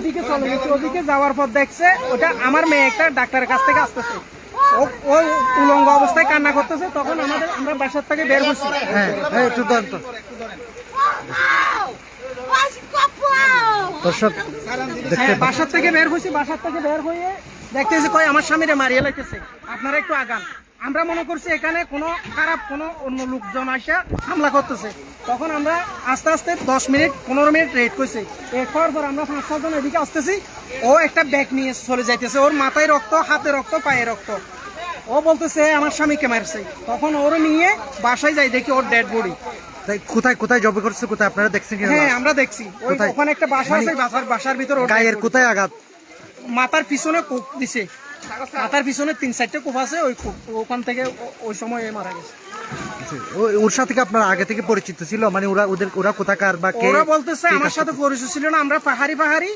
ওদিকে চলে গেছে ওদিকে যাওয়ার পর দেখছে ওটা আমার মেয়ে একটা ডাক্তারের কাছ থেকে আসতেছে। ও ওই উলঙ্গ অবস্থায় কান্না করতেছে তখন আমাদের আমরা বাসার থেকে বের করছি হ্যাঁ হ্যাঁ। দর্শক হ্যাঁ বাসার থেকে বের হয়েছি বাসার থেকে বের হয়ে দেখতেছি কই আমার স্বামীরে মারিয়ে লাইতেছে। আপনারা একটু আগান। আমরা মনে করছি এখানে কোনো খারাপ কোনো অন্য লোকজন আসা হামলা করতেছে। তখন আমরা আস্তে আস্তে দশ মিনিট পনেরো মিনিট রেড করছি। রেড করার পর আমরা পাঁচ ছজন এদিকে আসতেছি। ও একটা ব্যাগ নিয়ে চলে যাইতেছে। ওর মাথায় রক্ত হাতে রক্ত পায়ে রক্ত। ও বলতেছে আমার স্বামীকে মারছে। তখন ওর নিয়ে বাসায় যাই দেখি ওর ডেড বডি কোথায় কোথায় জবে করছে কোথায় আপনারা দেখছেন কিনা? হ্যাঁ আমরা দেখছি। ওই ওখানে একটা বাসা আছে মানে বাসার বাসার ভিতর ওর dead গায়ের কোথায় আঘাত? মাথার পিছনে কূপ দিছে। মাথার পিছনে তিন চারটে কূপ আছে ওই ওখান থেকে ওই সময় মারা গেছে। ওর সাথে আপনার আগে থেকে পরিচিত ছিল? মানে ওরা ওদের ওরা কোথাকার বা ওরা বলতেছে আমার সাথে পরিচয় ছিল না আমরা পাহাড়ি পাহাড়ি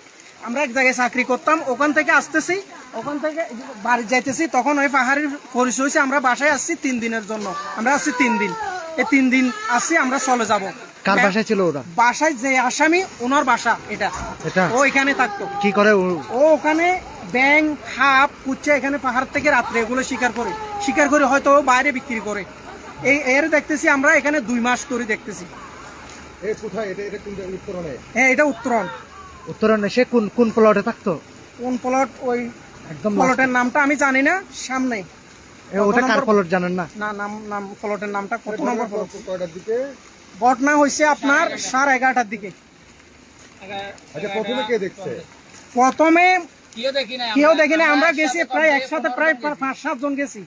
আমরা এক জায়গায় চাকরি করতাম ওখান থেকে আসতেছি ওখান থেকে বাড়ি যাইতেছি তখন ওই পাহাড়ির পরিচয় হয়েছে আমরা বাসায় আসছি তিন দিনের জন্য। আমরা আসছি তিন দিন। এই তিন দিন আসছি আমরা চলে যাব। কার বাসায় ছিল ওরা? বাসায় যে আসামি ওনার বাসা এটা। এটা? ও এখানে থাকতো। কি করে ও ওখানে ব্যাং হাফ কুচ্চা এখানে পাহাড় থেকে রাত্রে এগুলো শিকার করে। শিকার করে হয়তো বাইরে বিক্রি করে। এই এর দেখতেছি আমরা এখানে দুই মাস করে দেখতেছি। হ্যাঁ এটা উত্তরণ। উত্তরণে সে কোন কোন প্লটে থাকতো? কোন প্লট ওই একদম প্লটের নামটা আমি জানি না সামনে। ওটা কার প্লট জানেন না? না নাম নাম প্লটের নামটা কত নম্বর প্লট ঘটনা হয়েছে আপনার সাড়ে এগারোটার দিকে। প্রথমে কেউ দেখি না আমরা গেছি প্রায় একসাথে প্রায় পাঁচ সাত জন গেছি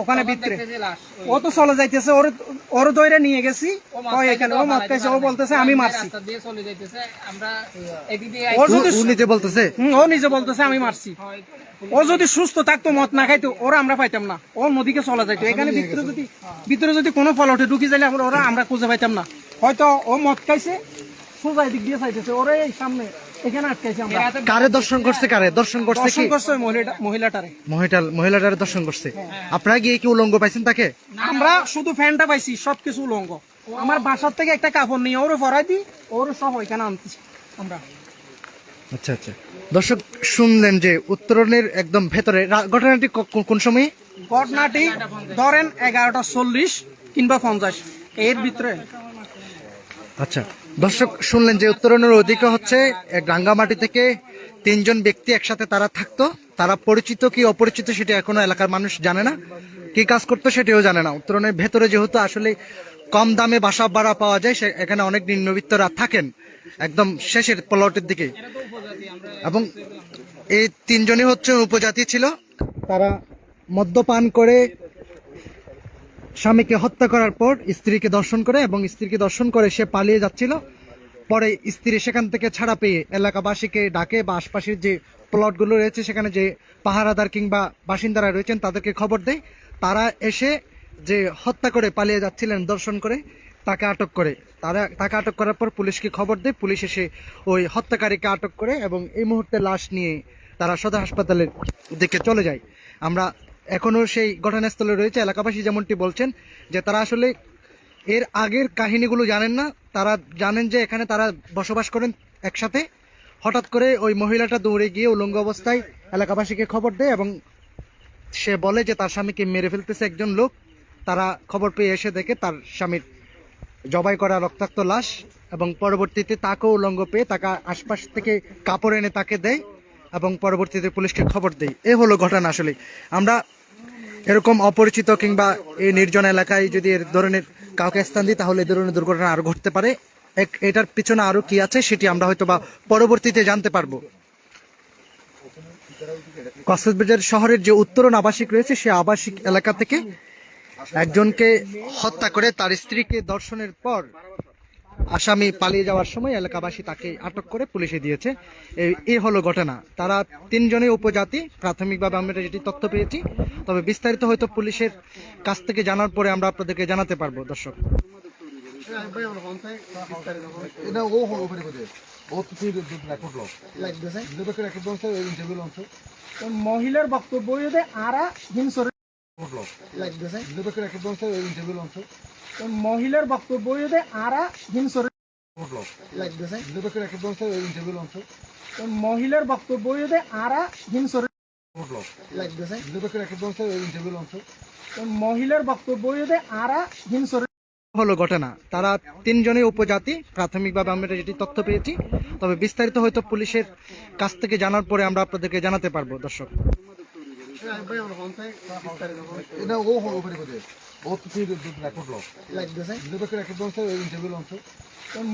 ওখানে ভিতরে। ও তো চলে যাইতেছে ওর ওর দইরে নিয়ে গেছি। ও এখানে ও মত ও বলতেছে আমি মারছি। ও যদি নিজে বলতেছে? ও নিজে বলতেছে আমি মারছি। ও যদি সুস্থ থাকতো মত না খাইতো ওরা আমরা পাইতাম না। ও নদীকে চলে যাইতো। এখানে ভিতরে যদি ভিতরে যদি কোনো ফলটে ঢুকি যাইলে আমরা ওরা আমরা খুঁজে পাইতাম না। হয়তো ও মদ খাইছে সোজা দিক দিয়ে চাইতেছে ওরা এই সামনে। এখানে আটকাইছে আমরা। কারে দর্শন করছে কারে? দর্শন করছে কি? করছে মহিলাটা মহিলাটারে। মহিলা মহিলাটারে দর্শন করছে। আপনারা গিয়ে কি উলঙ্গ পাইছেন তাকে? আমরা শুধু ফ্যানটা পাইছি সবকিছু উলঙ্গ। আমার বাসার থেকে একটা কাপড় নিয়ে ওরে ভরাই দিই ওর সহ এখানে আনতেছি আমরা। আচ্ছা আচ্ছা। দর্শক শুনলেন যে উত্তরণের একদম ভেতরে ঘটনাটি কোন- কোন সময়? ঘটনাটি ধরেন এগারোটা চল্লিশ কিংবা পঞ্চাশ। এর ভিতরে। আচ্ছা। দর্শক, শুনলেন যে উত্তরণের ওদিকে হচ্ছে রাঙ্গামাটি থেকে তিনজন ব্যক্তি একসাথে তারা থাকতো। তারা পরিচিত কি অপরিচিত সেটা এখনও এলাকার মানুষ জানে না। কি কাজ করতো সেটাও জানে না। উত্তরণের ভেতরে যেহেতু আসলে কম দামে বাসা ভাড়া পাওয়া যায়, সে এখানে অনেক নিম্নবিত্তরা থাকেন একদম শেষের প্লটের দিকে। এবং এই তিনজনই হচ্ছে উপজাতি ছিল। তারা মদ্যপান করে স্বামীকে হত্যা করার পর স্ত্রীকে দর্শন করে এবং স্ত্রীকে দর্শন করে সে পালিয়ে যাচ্ছিল। পরে স্ত্রী সেখান থেকে ছাড়া পেয়ে এলাকাবাসীকে ডাকে বা আশপাশের যে প্লটগুলো রয়েছে, সেখানে যে পাহারাদার কিংবা বাসিন্দারা রয়েছেন, তাদেরকে খবর দেয়। তারা এসে যে হত্যা করে পালিয়ে যাচ্ছিলেন দর্শন করে, তাকে আটক করে। তারা, তাকে আটক করার পর পুলিশকে খবর দেয়। পুলিশ এসে ওই হত্যাকারীকে আটক করে এবং এই মুহূর্তে লাশ নিয়ে তারা সদর হাসপাতালের দিকে চলে যায়। আমরা এখনও সেই ঘটনাস্থলে রয়েছে। এলাকাবাসী যেমনটি বলছেন যে তারা আসলে এর আগের কাহিনীগুলো জানেন না। তারা জানেন যে এখানে তারা বসবাস করেন একসাথে। হঠাৎ করে ওই মহিলাটা দৌড়ে গিয়ে উলঙ্গ অবস্থায় এলাকাবাসীকে খবর দেয় এবং সে বলে যে তার স্বামীকে মেরে ফেলতেছে একজন লোক। তারা খবর পেয়ে এসে দেখে তার স্বামীর জবাই করা রক্তাক্ত লাশ এবং পরবর্তীতে তাকেও উলঙ্গ পেয়ে তাকে আশপাশ থেকে কাপড় এনে তাকে দেয়। এবং পরবর্তীতে পুলিশকে খবর দেয় এ হলো ঘটনা আসলে। আমরা এরকম অপরিচিত কিংবা এই নির্জন এলাকায় যদি এর ধরনের কাউকে স্থান দিই, তাহলে এ ধরনের দুর্ঘটনা আরও ঘটতে পারে। এক- এটার পিছনে আরও কি আছে সেটি আমরা হয়তো বা পরবর্তীতে জানতে পারব। কক্সবাজার শহরের যে উত্তরণ আবাসিক রয়েছে, সে আবাসিক এলাকা থেকে একজনকে হত্যা করে তার স্ত্রীকে দর্শনের পর আসামি পালিয়ে যাওয়ার সময় এলাকাবাসী তাকে আটক করে পুলিশে দিয়েছে। এই- হলো ঘটনা। তারা তিনজনই উপজাতি। প্রাথমিকভাবে আমরা যেটি তথ্য পেয়েছি তবে বিস্তারিত হয়তো পুলিশের কাছ থেকে জানার পরে আমরা আপনাদেরকে জানাতে পারব দর্শক। এটা ও হলো তো মহিলার বক্তব্য আরা হিংসরে লাগতেছে মহিলার বক্তব্য আরা তো মহিলার বক্তব্য আরা তো মহিলার বক্তব্য আরা হলো ঘটনা। তারা তিনজনই উপজাতি। প্রাথমিকভাবে আমরা যেটি তথ্য পেয়েছি। তবে বিস্তারিত হয়তো পুলিশের কাছ থেকে জানার পরে আমরা আপনাদেরকে জানাতে পারব দর্শক। এটা ও ওপরে করে ও তুই রেকর্ড লো লাগতেছে ইন্টারভিউ অংশ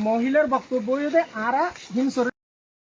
মহিলার বক্তব্য আরা হিংসর